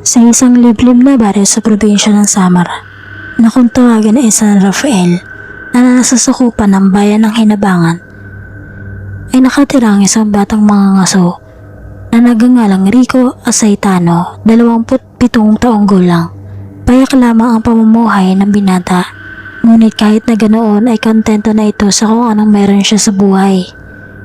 Sa isang liblib na baryo sa probinsya ng Samar, na kung tawagan ay San Rafael na nasasakupan ng bayan ng Hinabangan, ay nakatira ang isang batang mga ngaso na nagangalang Rico Asaitano, 27 taong gulang. Payak lamang ang pamumuhay ng binata, ngunit kahit na ganoon ay kontento na ito sa kung anong meron siya sa buhay.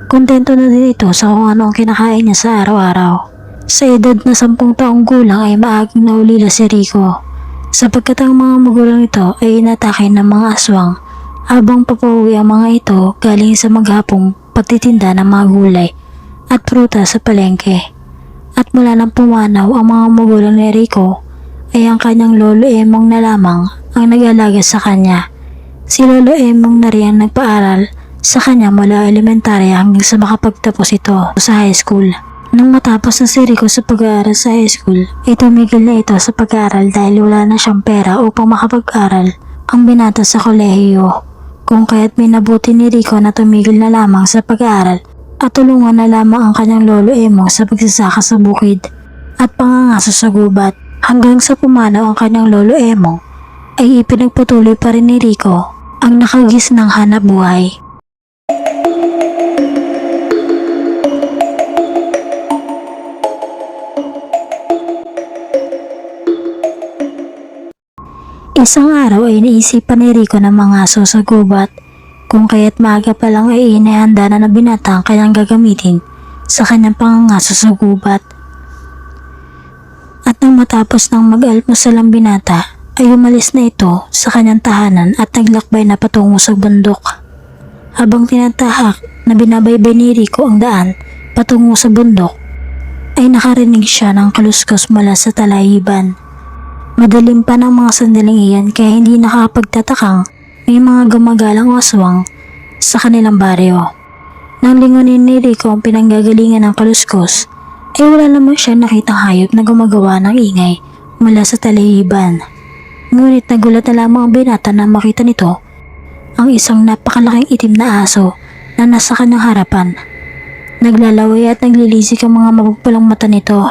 Kontento na din ito sa kung ano ang kinakain niya sa araw-araw. Sa edad na sampung taong gulang ay maaging naulila si Rico sapagkat ang mga magulang nito ay inatake ng mga aswang habang papauwi ang mga ito galing sa maghapong pagtitinda ng mga gulay at prutas sa palengke. At mula nang pumanaw ang mga magulang ni Rico ay ang kanyang lolo Emong na lamang ang nag-alaga sa kanya. Si lolo Emong na rin ang nagpaaral sa kanya mula elementarya hanggang sa makapagtapos ito sa high school. Nang matapos na si Rico sa pag-aaral sa high school, ay tumigil na ito sa pag-aaral dahil wala na siyang pera upang makapag-aral ang binata sa kolehiyo. Kung kaya't minabuti ni Rico na tumigil na lamang sa pag-aaral at tulungan na lamang ang kanyang lolo Emong sa pagsasaka sa bukid at pangangaso sa gubat. Hanggang sa pumanaw ang kanyang lolo Emong ay ipinagpatuloy pa rin ni Rico ang nakagis ng hanap buhay. Isang araw ay iniisipan ni Rico ng mga aso sa gubat kung kaya't maaga pa lang ay inihanda na ng binata ang kanyang gagamitin sa kanyang pangangaso sa gubat. At nang matapos ng mag-almusal ang binata, ay umalis na ito sa kanyang tahanan at naglakbay na patungo sa bundok. Habang tinatahak na binabaybay ni Rico ang daan patungo sa bundok, ay nakarinig siya ng kaluskos mula sa talahiban. Madalim pa ng mga sandaling iyan kaya hindi nakapagtatakang may mga gumagalang aswang sa kanilang baryo. Nang lingunin ni Rico ang pinanggagalingan ng kaluskos, ay wala naman siya nakitang hayop na gumagawa ng ingay mula sa talahiban. Ngunit nagulat na lamang ang binata na makita nito ang isang napakalaking itim na aso na nasa kanyang harapan. Naglalaway at naglilisik ang mga mapagpalang mata nito.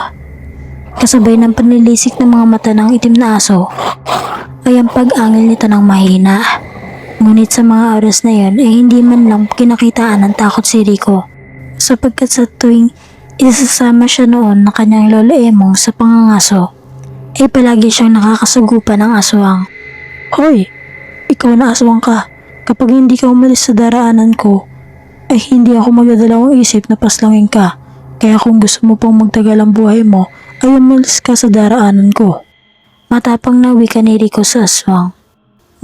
Kasabay ng panlilisik ng mga mata ng itim na aso ay ang pag-angil nito ng mahina. Ngunit sa mga oras na yon ay hindi man lang kinakitaan ng takot si Rico sapagkat sa tuwing isasama siya noon ng kanyang lolo Emong sa pangangaso ay palagi siyang nakakasugupan ng aswang. Hoy, ikaw na aswang ka. Kapag hindi ka umalis sa daraanan ko, ay hindi ako magdadalawang isip na paslangin ka. Kaya kung gusto mo pang magtagal ang buhay mo, ay umalis ka sa daraanan ko. Matapang na wika ni Rico sa aswang.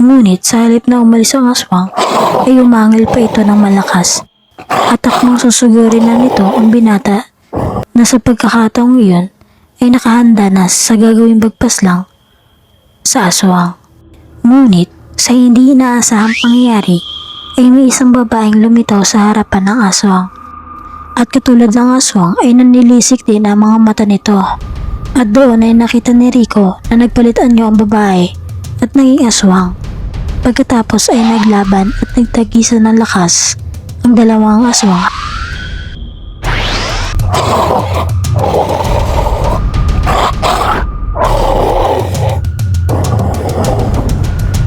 Ngunit sa halip na umalis ang aswang, ay umangil pa ito ng malakas. At akmang susugurin na nito ang binata na sa pagkakataong iyon ay nakahanda na sa gagawing bagpas lang sa aswang. Ngunit sa hindi inaasahang pangyayari ay may isang babaeng lumitaw sa harapan ng aswang. At katulad ng aswang ay nanilisik din ang mga mata nito. At doon ay nakita ni Rico na nagpalit anyo ang babae at naging aswang. Pagkatapos ay naglaban at nagtagisan ng lakas ang dalawang aswang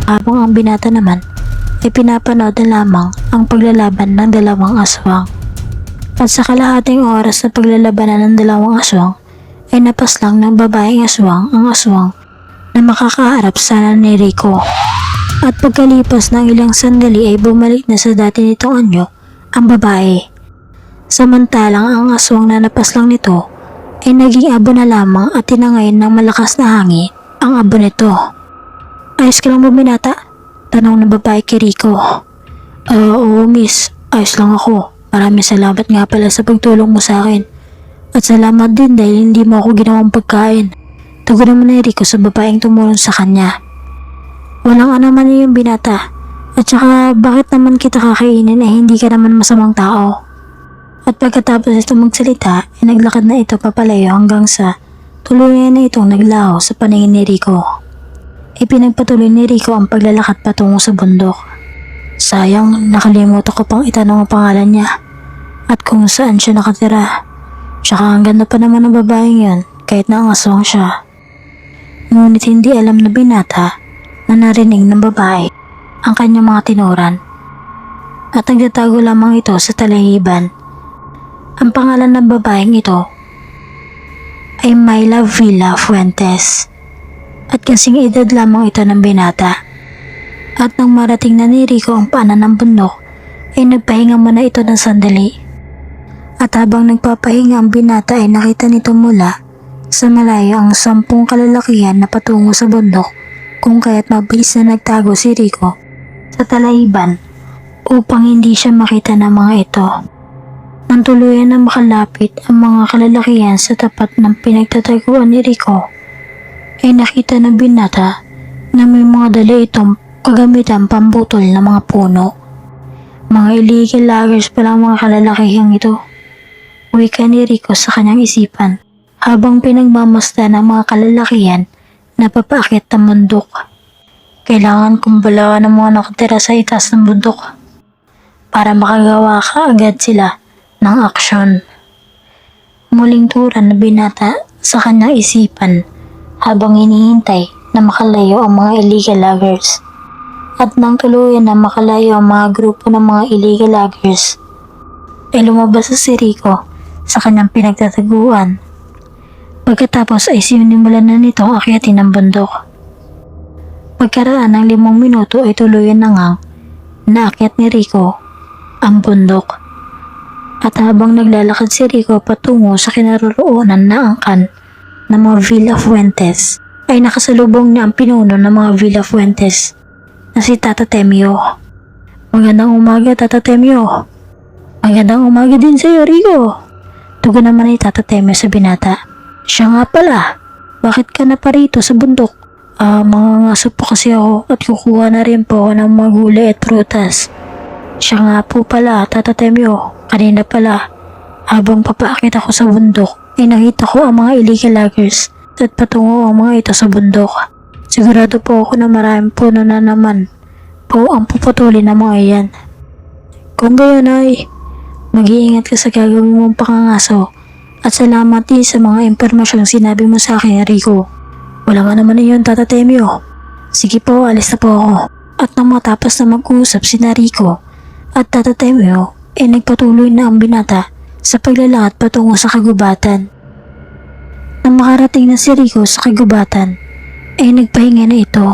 habang ang binata naman ay pinapanood na lamang ang paglalaban ng dalawang aswang. At sa kalahating oras na paglalabanan ng dalawang aswang, ay napaslang ng babaeng aswang ang aswang na makakaharap sana ni Rico. At pagkalipas ng ilang sandali ay bumalik na sa dati nitong anyo ang babae. Samantalang ang aswang na napaslang nito ay naging abo na lamang at tinangayin ng malakas na hangin ang abo nito. Ayos ka lang ba binata? Tanong ng babae kay Rico. Oo miss. Ayos lang ako. Maraming salamat nga pala sa pagtulong mo sa akin. At salamat din dahil hindi mo ako ginawang pagkain. Tugon naman ni Rico sa babaeng tumulong sa kanya. Walang ano man yung binata. At saka bakit naman kita kakainin eh hindi ka naman masamang tao. At pagkatapos ito magsalita, ay naglakad na ito papalayo hanggang sa tuluyan na itong naglaho sa paningin ni Rico. Ipinagpatuloy ni Rico ang paglalakad patungo sa bundok. Sayang, nakalimutan ko pang itanong ang pangalan niya at kung saan siya nakatira. Tsaka ang ganda pa naman ng babaeng yan kahit na ang aswang siya. Ngunit hindi alam na binata na narinig ng babae ang kanyang mga tinuran. At nagtatago lamang ito sa talahiban. Ang pangalan ng babaeng ito ay Myla Villa Fuentes. At kasing edad lamang ito ng binata. At nang marating na ni Rico ang paanan ng bundok, ay nagpahinga muna ito ng sandali. At habang nagpapahinga ang binata ay nakita nito mula sa malayo ang sampung kalalakihan na patungo sa bundok kung kaya't mabilis na nagtago si Rico sa talaiban upang hindi siya makita ng mga ito. Nang na makalapit ang mga kalalakihan sa tapat ng pinagtataguan ni Rico, ay nakita ng binata na may mga dala itong kagamitan pambutol ng mga puno. Mga illegal loggers pala ang mga kalalakihang ito. Wika ni Rico sa kanyang isipan habang pinagmamasdan ng mga kalalakihan na papakit ng bundok. Kailangan kong balawan ng mga nakatira sa itaas ng bundok para makagawa ka agad sila ng aksyon. Muling tura na binata sa kanyang isipan habang hinihintay na makalayo ang mga illegal loggers. At nang tuluyan na makalayo ang mga grupo ng mga illegal loggers, ay lumabas sa si Rico sa kanyang pinagtataguan. Pagkatapos ay sinimulan na nitong akyatin ng bundok. Pagkaraan ng limang minuto ay tuluyan na ngang naakyat ni Rico ang bundok. At habang naglalakad si Rico patungo sa kinaroroonan na angkan ng mga Villa Fuentes, ay nakasalubong niya ang pinuno ng mga Villa Fuentes na si Tata Temio. Magandang umaga, Tata Temio. Magandang umaga din sa iyo, Rico. Tugon naman ni Tata Temio sa binata. Siya nga pala, bakit ka na pa rito sa bundok? Ah, mga ngaso po kasi ako at kukuha na rin po ng mga gulay at prutas. Siya nga po pala, Tata Temyo. Kanina pala, habang papaakit ako sa bundok, ay nakita ko ang mga illegal loggers at patungo ang mga ito sa bundok. Sigurado po ako na maraming puno na naman po ang puputulin ng mga iyan. Kung gayon ay, mag-iingat ka sa gagawin mong pangangaso at salamat din sa mga impormasyong sinabi mo sa akin, Rico. Wala nga naman iyon, Tata Temyo. Sige po, alis na po ako. At nang matapos na mag-usap si Rico at Tata Temyo, ay nagpatuloy na ang binata sa paglalakad patungo sa kagubatan. Nang makarating na si Rico sa kagubatan, ay nagpahinga na ito.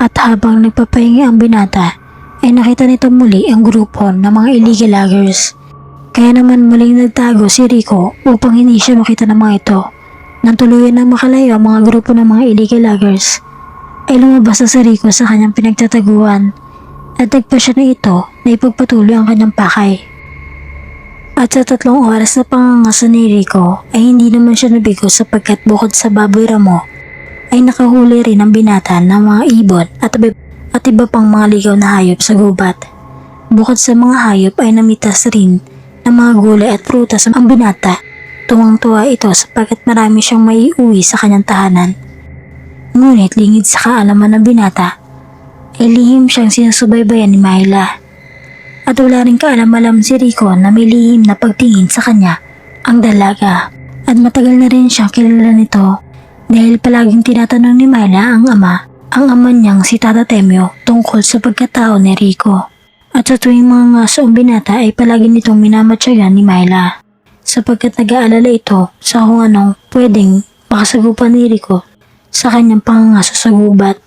At habang nagpapahinga ang binata, ay nakita nito muli ang grupo ng mga illegal loggers. Kaya naman muling nagtago si Rico upang hindi siya makita ng mga ito. Nang tuluyan na makalayo ang mga grupo ng mga illegal loggers, ay lumabas na si Rico sa kanyang pinagtataguan at nagpa siya na ito na ipagpatuloy ang kanyang pakay. At sa tatlong oras na pangangasa ni Rico ay hindi naman siya nabigo sapagkat bukod sa baboy ramo ay nakahuli rin ang binata ng mga ibon at, at iba pang mga ligaw na hayop sa gubat. Bukod sa mga hayop ay namitas rin ng mga gulay at prutas ang binata. Tuwang-tuwa ito sapagkat marami siyang maiuwi sa kanyang tahanan. Ngunit lingid sa kaalaman ng binata ay lihim siyang sinusubaybayan ni Myla. At wala rin kaalam-alam si Rico na may lihim na pagtingin sa kanya ang dalaga. At matagal na rin siyang kilala nito dahil palaging tinatanong ni Myla ang ama, ang ama niyang si Tata Temyo tungkol sa pagkatao ni Rico. At sa tuwing mga ngaso ang binata ay palagi nitong minamatyagan ni Myla sapagkat nag-aalala ito sa kung anong pwedeng makasagupan ni Rico sa kanyang pangangaso sa gubat.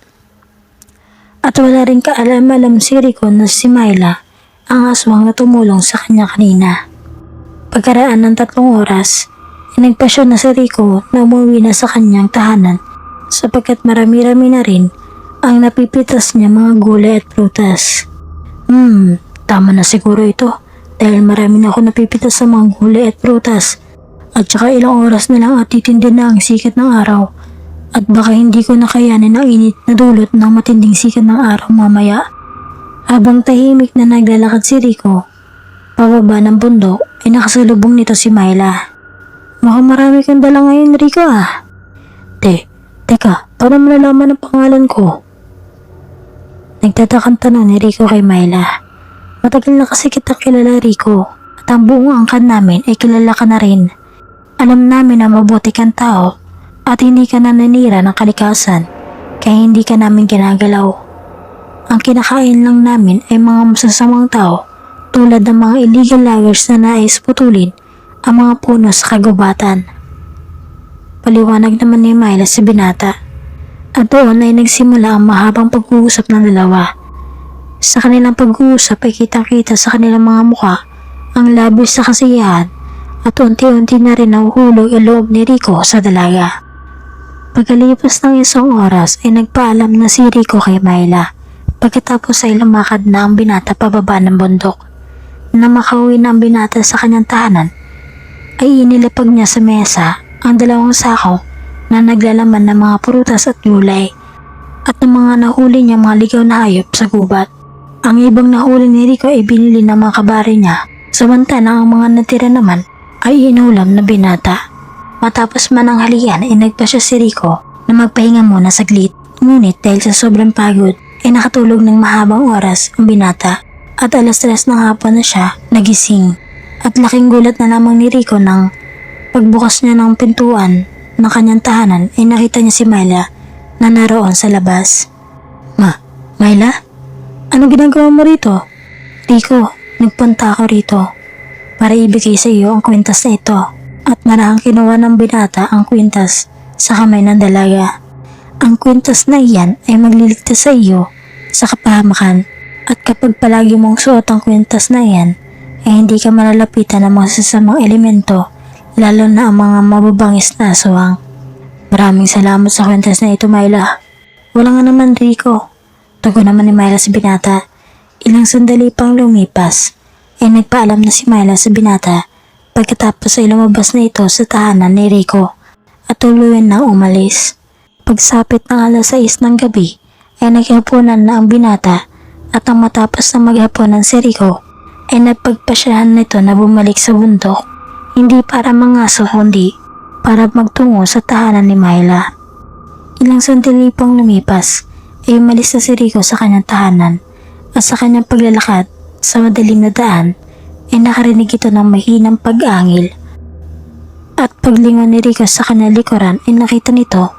At wala rin kaalam-alam si Rico na si Myla ang aswang na tumulong sa kanya kanina. Pagkaraan ng tatlong oras, ay nagpasyon na si Rico na umuwi na sa kanyang tahanan sapagkat marami-rami na rin ang napipitas niya mga gulay at prutas. Hmm, tama na siguro ito dahil marami na ako napipitas sa mga gulay at prutas at saka ilang oras na lang at titindi na ang sikat ng araw at baka hindi ko nakayanin ang init na dulot ng matinding sikat ng araw mamaya. Habang tahimik na naglalakad si Rico, pababa ng bundok ay nakasalubong nito si Myla. Mukhang marami kang dala ngayon, Rico ah. Te, teka, paano mo nalaman ang pangalan ko? Nagtatakang tanong ni Rico kay Myla. Matagal na kasi kita kilala, Rico. At ang buong angkan namin ay kilala ka na rin. Alam namin na mabuti kang tao at hindi ka nananira ng kalikasan kaya hindi ka namin ginagalaw. Ang kinakain lang namin ay mga masasamang tao tulad ng mga illegal loggers na nais putulin ang mga puno sa kagubatan. Paliwanag naman ni Myla sa binata at doon ay nagsimula ang mahabang pag-uusap ng dalawa. Sa kanilang pag-uusap ay kitang-kita sa kanilang mga mukha ang labis sa kasiyahan at unti-unti na rin nahuhulog ang loob ni Rico sa dalaga. Pagkalipas ng isang oras ay nagpaalam na si Rico kay Myla pagkatapos ay lumakad na ang binata pababa ng bundok. Na makauwi na ang binata sa kanyang tahanan ay inilapag niya sa mesa ang dalawang sako na naglalaman ng mga prutas at gulay at ng mga nahuli niya mga ligaw na hayop sa gubat. Ang ibang nahuli ni Rico ay binili ng mga kabari niya samantalang ang mga natira naman ay inulam na binata. Matapos man ang halian ay nagpasya si Rico na magpahinga muna saglit. Ngunit dahil sa sobrang pagod ay nakatulog ng mahabang oras ang binata at alas tres ng hapon na siya nagising. At laking gulat na lamang ni Rico nang pagbukas niya ng pintuan ng kanyang tahanan ay nakita niya si Myla na naroon sa labas. Ma, Myla? Ano ginagawa mo rito? Rico, nagpunta ako rito para ibigay sa iyo ang kwintas na ito at marahang kinuha ng binata ang kwintas sa kamay ng dalaga. Ang kwintas na iyan ay magliligtas sa iyo sa kapahamakan at kapag palagi mong suot ang kwintas na iyan ay hindi ka malalapitan ng mga sasamang elemento lalo na ang mga mababangis na aswang. Maraming salamat sa kwintas na ito, Myla. Wala nga naman, Rico. Tugon naman ni Myla sa binata. Ilang sandali pang lumipas ay nagpaalam na si Myla sa binata pagkatapos ay lumabas na ito sa tahanan ni Rico at tuluyan na umalis. Pagsapit ng alas 6 ng gabi ay naghapunan na ang binata at ang matapos na maghapunan si Rico ay napagpasyahan nito na bumalik sa bundok hindi para mangaso kundi para magtungo sa tahanan ni Myla. Ilang sandali pang lumipas ay umalis na si Rico sa kanyang tahanan at sa kanyang paglalakad sa madaling na daan ay nakarinig ito ng mahinang pag-angil. At paglingon ni Rico sa kanyang likuran ay nakita nito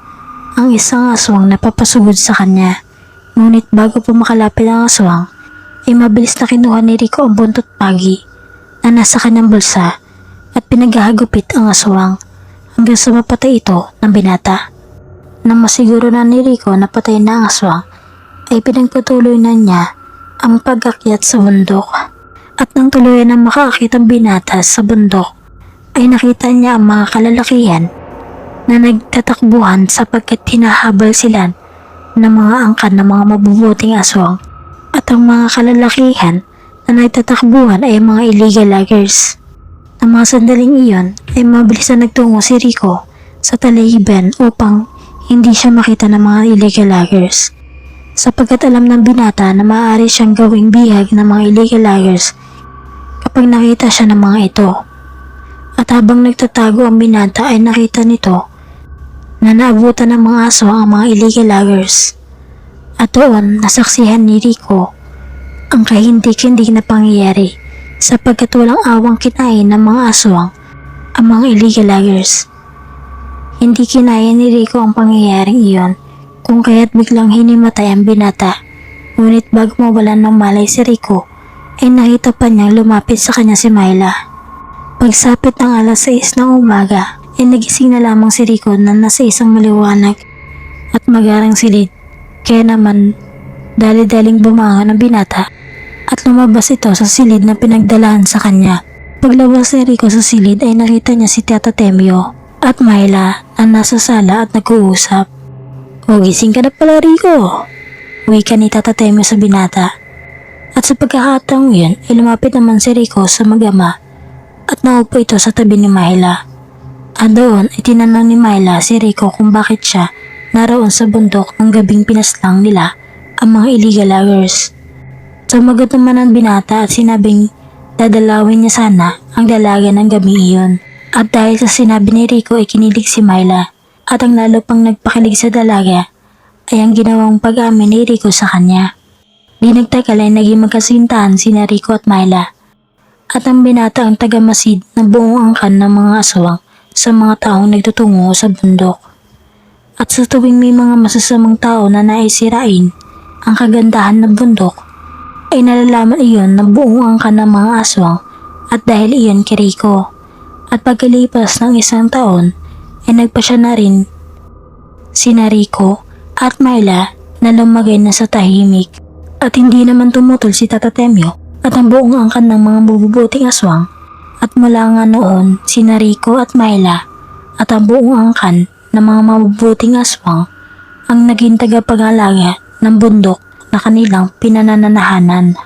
ang isang aswang na papasugod sa kanya. Ngunit bago po makalapit ang aswang, ay mabilis na kinuha ni Rico ang buntot pagi na nasa kanyang bulsa at pinaghahagupit ang aswang hanggang sa mapatay ito ng binata. Nang masiguro na ni Rico na patay na ang aswang, ay pinagpatuloy na niya ang pag-akyat sa bundok. At nang tuluyan na makakakit ang binata sa bundok, ay nakita niya ang mga kalalakihan na nagtatakbuhan sapagkat hinahabol sila ng mga angkan ng mga mabubuting aswang at ang mga kalalakihan na nagtatakbuhan ay mga illegal loggers. Ang mga sandaling iyon ay mabilis na nagtungo si Rico sa talahiban upang hindi siya makita ng mga illegal loggers. Sapagkat alam ng binata na maaari siyang gawing bihag ng mga illegal loggers kapag nakita siya ng mga ito. At habang nagtatago ang binata ay nakita nito na naabutan ng mga aso ang mga illegal loggers. At doon nasaksihan ni Rico ang kahindik-hindik na pangyayari sapagkat walang awang kinain ng mga aswang ang mga illegal loggers. Hindi kinaya ni Rico ang pangyayaring iyon kung kaya't biglang hinimatay ang binata. Ngunit bago mawalan ng malay si Rico, ay nakita pa niyang lumapit sa kanya si Myla. Pagsapit ng alas 6 ng umaga, ay nagising na lamang si Rico na nasa isang maliwanag at magarang silid. Kaya naman, dali-daling bumangon ang binata at lumabas ito sa silid na pinagdalahan sa kanya. Paglabas ni Rico sa silid ay nakita niya si Tata Temio at Myla na nasa sala at nag-uusap. O ka na pala Rico. Uwi ka ni Tata Temio sa binata. At sa pagkakataong yun ay lumapit naman si Rico sa mag-ama at naupo ito sa tabi ni Myla. At doon ay tinanong ni Myla si Rico kung bakit siya naroon sa bundok ng gabing pinaslang nila ang mga illegal loggers. Sumagot naman ang binata at sinabing dadalawin niya sana ang dalaga ng gabi iyon. At dahil sa sinabi ni Rico ay kinilig si Myla at ang lalo pang nagpakilig sa dalaga ay ang ginawang pag-amin ni Rico sa kanya. Di nagtagal ay naging magkasintahan sina Rico at Myla at ang binata ang tagamasid ng buong angkan ng mga aswang sa mga taong nagtutungo sa bundok. At sa tuwing may mga masasamang tao na naisirain ang kagandahan ng bundok, ay nalalaman iyon na buong angkan ng mga aswang at dahil iyon kay Rico. At pagkalipas ng isang taon, ay nagpa siya na rin sina Rico at Myla na lumagay na sa tahimik. At hindi naman tumutol si Tata Temyo at ang buong angkan ng mga bububuting aswang. At mula nga noon, sina Rico at Myla at ang buong angkan ng mga mabubuting aswang ang naging tagapag-alaga ng bundok na kanilang pinanananahanan.